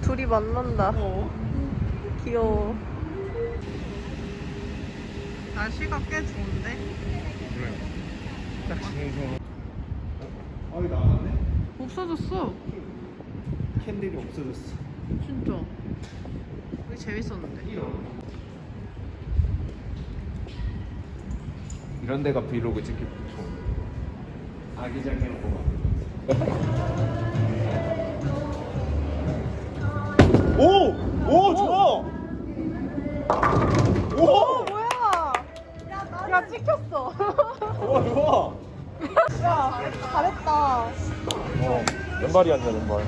둘이 만난다. 어. 귀여워. 날씨가 꽤 좋은데? 그래. 딱 지금 어? 아니 나갔네? 없어졌어. 캔들이 없어졌어. 진짜. 여기 재밌었는데. 이런 데가 브이로그 찍기 좋은데. 아기자기한 거. 좋아! 야, 잘했다. 어 왼발이 아니야 왼발.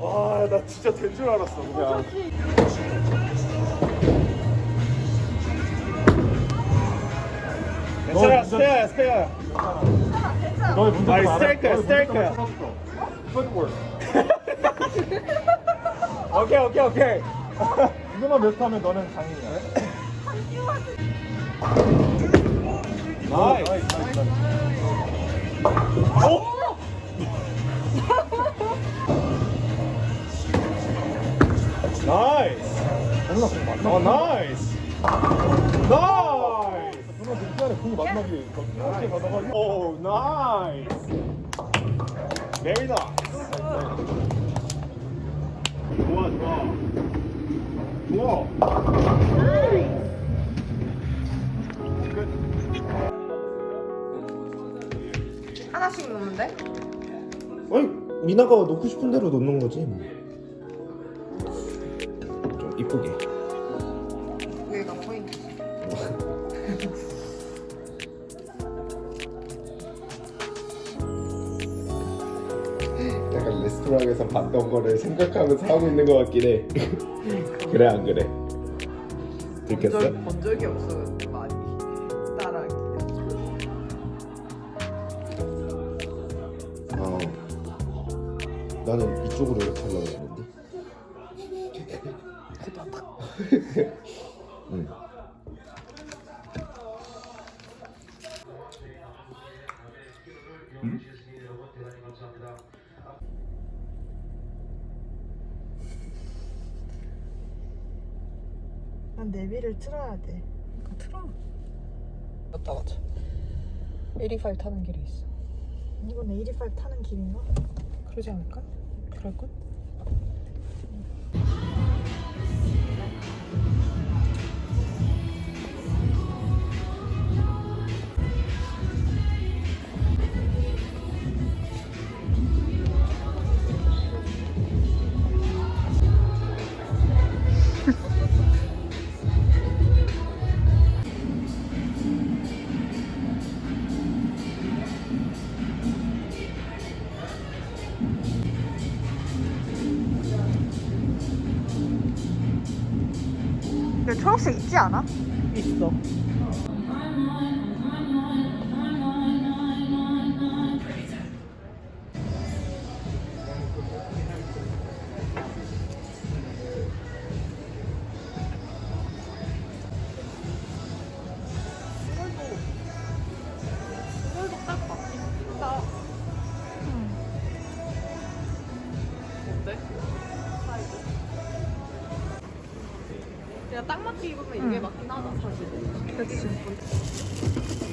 와, 나 진짜 된 줄 알았어, 그냥. 괜찮아, 스테야, 스테야. 너의 문제 아이, 스테이크야, 스테이크야. 풋볼 오케이, 오케이, 오케이. 이거만 메스하면 너는 장인이야 나이스. 나이스 나이스. 오! 어, 나이스. 나이스. 공이 마지막에 이렇게 가다가 오, 나이스. Very nice. 좋아, 좋아. 좋아. 하나씩 놓는데? 아니 미나가 놓고 싶은 대로 놓는 거지 뭐. 좀 이쁘게 레스토랑에서 봤던 거를 생각하면서 하고 있는 것 같긴 해 그래 안 그래? 들켰어? 본 적이 없어, 많이. 따라하기. 어 나는 이쪽으로 이렇게 하려고 했는데 응. 난 내비를 틀어야 돼. 그러니까 틀어. 맞다 맞아. 85 타는 길이 있어. 이건 85 타는 길인가? 그러지 않을까? 그럴걸? 초록색 있지 않아? 있어. 그냥 딱 맞게 입으면 이게 맞긴 하다 사실. 그렇지.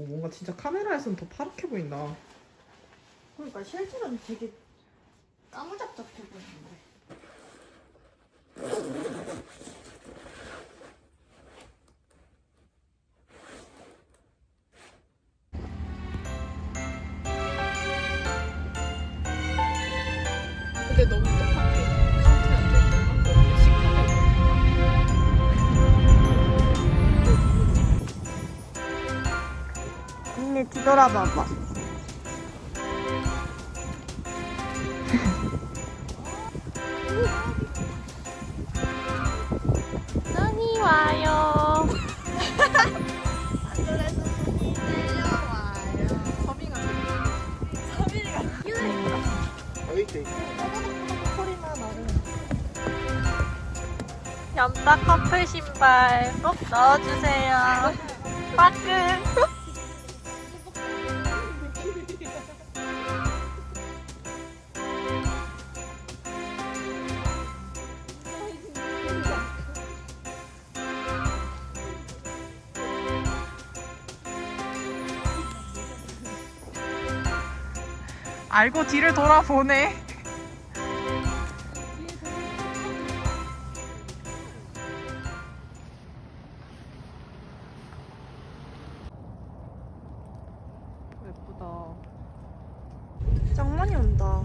오, 뭔가 진짜 카메라에서는 더 파랗게 보인다. 그러니까 실제로는 되게 까무잡잡해 보이는데. 언니 뒤돌아봐봐. 눈이 와요. 얌다 커플 신발 꼭 넣어주세요. 빠끔. 알고 뒤를 돌아보네. 예쁘다. 짱 많이 온다.